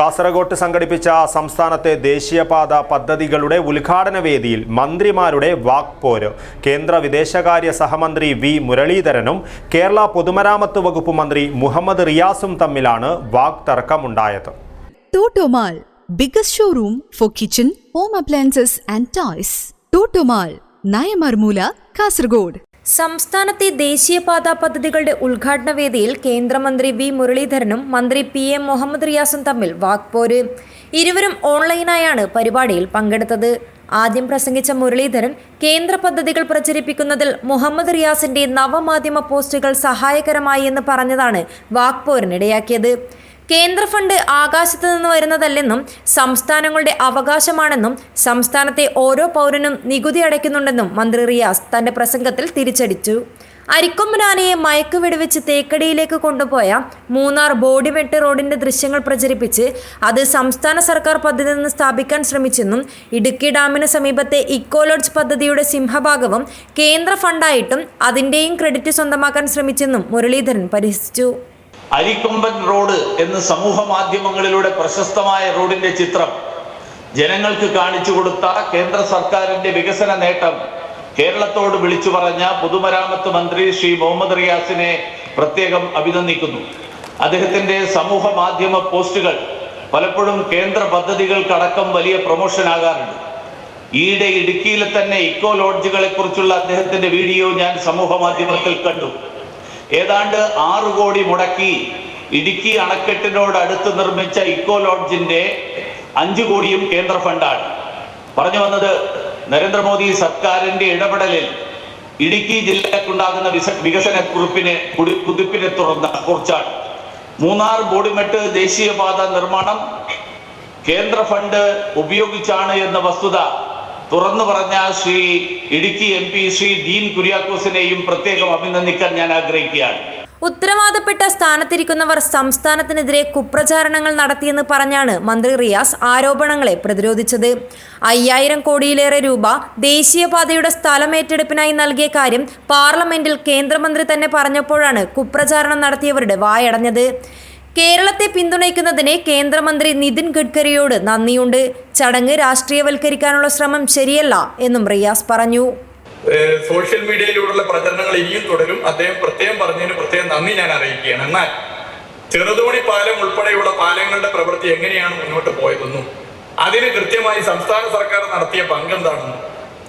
കാസർഗോട്ട് സംഘടിപ്പിച്ച സംസ്ഥാനത്തെ ദേശീയപാത പദ്ധതികളുടെ ഉദ്ഘാടന വേദിയിൽ മന്ത്രിമാരുടെ വാക്പോര് കേന്ദ്ര വിദേശകാര്യ സഹമന്ത്രി വി മുരളീധരനും കേരള പൊതുമരാമത്ത് വകുപ്പ് മന്ത്രി മുഹമ്മദ് റിയാസും തമ്മിലാണ് വാക് തർക്കമുണ്ടായത് Totomal, biggest showroom for kitchen, home appliances and toys. Totomal, Nayamarmoola Kasargod. സംസ്ഥാനത്തെ ദേശീയപാത പദ്ധതികളുടെ ഉദ്ഘാടന വേദിയിൽ കേന്ദ്രമന്ത്രി വി മുരളീധരനും മന്ത്രി പി എം മുഹമ്മദ് റിയാസും തമ്മിൽ വാക്പോര്. ഇരുവരും ഓൺലൈനായാണ് പരിപാടിയിൽ പങ്കെടുത്തത്. ആദ്യം പ്രസംഗിച്ച മുരളീധരൻ കേന്ദ്ര പദ്ധതികൾ പ്രചരിപ്പിക്കുന്നതിൽ മുഹമ്മദ് റിയാസിന്റെ നവമാധ്യമ പോസ്റ്റുകൾ സഹായകരമായി എന്ന് പറഞ്ഞതാണ് വാക്പോരിനിടയാക്കിയത്. കേന്ദ്ര ഫണ്ട് ആകാശത്ത് നിന്ന് വരുന്നതല്ലെന്നും സംസ്ഥാനങ്ങളുടെ അവകാശമാണെന്നും സംസ്ഥാനത്തെ ഓരോ പൗരനും നികുതി അടയ്ക്കുന്നുണ്ടെന്നും മന്ത്രി റിയാസ് തന്റെ പ്രസംഗത്തിൽ തിരിച്ചടിച്ചു. അരിക്കൊമ്പനാനയെ മയക്കുവെടിവെച്ച് തേക്കടിയിലേക്ക് കൊണ്ടുപോയ മൂന്നാർ ബോഡിമെട്ട് റോഡിന്റെ ദൃശ്യങ്ങൾ പ്രചരിപ്പിച്ച് അത് സംസ്ഥാന സർക്കാർ പദ്ധതി നിന്ന് സ്ഥാപിക്കാൻ ശ്രമിച്ചെന്നും ഇടുക്കി ഡാമിന് സമീപത്തെ ഇക്കോ ലോഡ്ജ് പദ്ധതിയുടെ സിംഹഭാഗവും കേന്ദ്ര ഫണ്ടായിട്ടും അതിന്റെയും ക്രെഡിറ്റ് സ്വന്തമാക്കാൻ ശ്രമിച്ചെന്നും മുരളീധരൻ പരിഹസിച്ചു. അരിക്കൊമ്പൻ റോഡ് എന്ന് സമൂഹ മാധ്യമങ്ങളിലൂടെ പ്രശസ്തമായ റോഡിന്റെ ചിത്രം ജനങ്ങൾക്ക് കാണിച്ചു കൊടുത്ത കേന്ദ്ര സർക്കാരിന്റെ വികസന നേട്ടം കേരളത്തോട് വിളിച്ചു പറഞ്ഞ പൊതുമരാമത്ത് മന്ത്രി ശ്രീ മുഹമ്മദ് റിയാസിനെ പ്രത്യേകം അഭിനന്ദിക്കുന്നു. അദ്ദേഹത്തിന്റെ സമൂഹ മാധ്യമ പോസ്റ്റുകൾ പലപ്പോഴും കേന്ദ്ര പദ്ധതികൾക്കടക്കം വലിയ പ്രൊമോഷൻ ആകാറുണ്ട്. ഈയിടെ ഇടുക്കിയിലെ തന്നെ ഇക്കോ ലോഡ്ജുകളെ കുറിച്ചുള്ള അദ്ദേഹത്തിന്റെ വീഡിയോ ഞാൻ സമൂഹ മാധ്യമത്തിൽ കണ്ടു. ഏതാണ്ട് ആറ് കോടി മുടക്കി ഇടുക്കി അണക്കെട്ടിനോട് അടുത്ത് നിർമ്മിച്ച ഇക്കോ ലോഡ്ജിന്റെ അഞ്ചു കോടിയും കേന്ദ്ര ഫണ്ടാണ്. പറഞ്ഞു വന്നത് നരേന്ദ്രമോദി സർക്കാരിന്റെ ഇടപെടലിൽ ഇടുക്കി ജില്ലക്കുണ്ടാകുന്ന വികസന കുറിപ്പിനെ കുതിപ്പിനെ തുറന്ന കുറിച്ചാണ്. മൂന്നാർ ബോഡിമെട്ട് ദേശീയപാത നിർമ്മാണം കേന്ദ്ര ഫണ്ട് ഉപയോഗിച്ചാണ് എന്ന വസ്തുത തുറന്നു പറഞ്ഞ ശ്രീ ഇടുക്കി എം പി ശ്രീ ഡീൻ കുര്യാക്കോസിനെയും പ്രത്യേകം അഭിനന്ദിക്കാൻ ഞാൻ ആഗ്രഹിക്കുകയാണ്. ഉത്തരവാദപ്പെട്ട സ്ഥാനത്തിരിക്കുന്നവർ സംസ്ഥാനത്തിനെതിരെ കുപ്രചാരണങ്ങൾ നടത്തിയെന്ന് പറഞ്ഞാണ് മന്ത്രി റിയാസ് ആരോപണങ്ങളെ പ്രതിരോധിച്ചത്. അയ്യായിരം കോടിയിലേറെ രൂപ ദേശീയപാതയുടെ സ്ഥലമേറ്റെടുപ്പിനായി നൽകിയ കാര്യം പാർലമെന്റിൽ കേന്ദ്രമന്ത്രി തന്നെ പറഞ്ഞപ്പോഴാണ് കുപ്രചാരണം നടത്തിയവരുടെ വായടഞ്ഞത്. കേരളത്തെ പിന്തുണയ്ക്കുന്നതിന് കേന്ദ്രമന്ത്രി നിതിൻ ഗഡ്കരിയോട് നന്ദിയുണ്ട്. ചടങ്ങ് രാഷ്ട്രീയവൽക്കരിക്കാനുള്ള ശ്രമം ശരിയല്ല എന്നും റിയാസ് പറഞ്ഞു. സോഷ്യൽ മീഡിയയിലൂടെയുള്ള പ്രചരണങ്ങൾ ഇനിയും തുടരും. അദ്ദേഹം പ്രത്യേകം പറഞ്ഞതിന് പ്രത്യേകം നന്ദി ഞാൻ അറിയിക്കുകയാണ്. എന്നാൽ ചെറുതോണി പാലം ഉൾപ്പെടെയുള്ള പാലങ്ങളുടെ പ്രവൃത്തി എങ്ങനെയാണ് മുന്നോട്ട് പോയതെന്നും അതിന് കൃത്യമായി സംസ്ഥാന സർക്കാർ നടത്തിയ പങ്കെന്താണെന്നും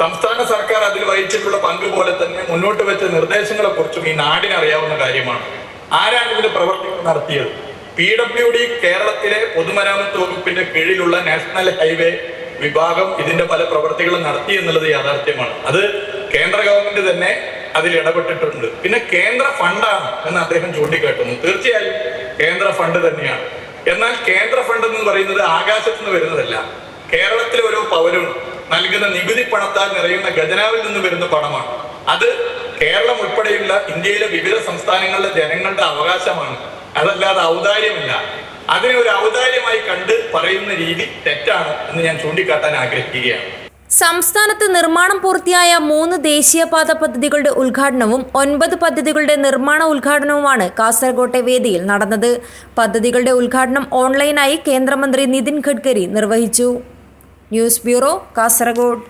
സംസ്ഥാന സർക്കാർ അതിൽ വഹിച്ചിട്ടുള്ള പങ്ക് പോലെ തന്നെ മുന്നോട്ട് വെച്ച നിർദ്ദേശങ്ങളെ കുറിച്ചും ഈ നാടിന് അറിയാവുന്ന കാര്യമാണ്. ആരാണ് ഇതിന്റെ പ്രവർത്തികൾ നടത്തിയത്? പി ഡബ്ല്യു ഡി കേരളത്തിലെ പൊതുമരാമത്ത് വകുപ്പിന്റെ കീഴിലുള്ള നാഷണൽ ഹൈവേ വിഭാഗം ഇതിന്റെ പല പ്രവർത്തികളും നടത്തി എന്നുള്ളത് യാഥാർത്ഥ്യമാണ്. അത് കേന്ദ്ര ഗവൺമെന്റ് തന്നെ അതിൽ ഇടപെട്ടിട്ടുണ്ട്. പിന്നെ കേന്ദ്ര ഫണ്ടാണ് എന്ന് അദ്ദേഹം ചൂണ്ടിക്കാട്ടുന്നു. തീർച്ചയായും കേന്ദ്ര ഫണ്ട് തന്നെയാണ്. എന്നാൽ കേന്ദ്ര ഫണ്ട് എന്ന് പറയുന്നത് ആകാശത്ത് നിന്ന് വരുന്നതല്ല. കേരളത്തിലെ ഓരോ പൗരനും നൽകുന്ന നികുതി പണത്താൽ നിറയുന്ന ഖജനാവിൽ നിന്ന് വരുന്ന പണമാണ്. അത് കേരളം ഉൾപ്പെടെയുള്ള ഇന്ത്യയിലെ വിവിധ സംസ്ഥാനങ്ങളിലെ ജനങ്ങളുടെ അവകാശമാണ്. അതല്ലാതെ ഔദാര്യമല്ല. അതിനെ ഒരു ഔദാര്യമായി കണ്ട് പറയുന്ന രീതി തെറ്റാണ് എന്ന് ഞാൻ ചൂണ്ടിക്കാട്ടാൻ ആഗ്രഹിക്കുകയാണ്. സംസ്ഥാനത്ത് നിർമ്മാണം പൂർത്തിയായ മൂന്ന് ദേശീയപാത പദ്ധതികളുടെ ഉദ്ഘാടനവും ഒൻപത് പദ്ധതികളുടെ നിർമ്മാണ ഉദ്ഘാടനവുമാണ് കാസർകോട്ടെ വേദിയിൽ നടന്നത്. പദ്ധതികളുടെ ഉദ്ഘാടനം ഓൺലൈനായി കേന്ദ്രമന്ത്രി നിതിൻ ഗഡ്കരി നിർവഹിച്ചു. News bureau Kasaragod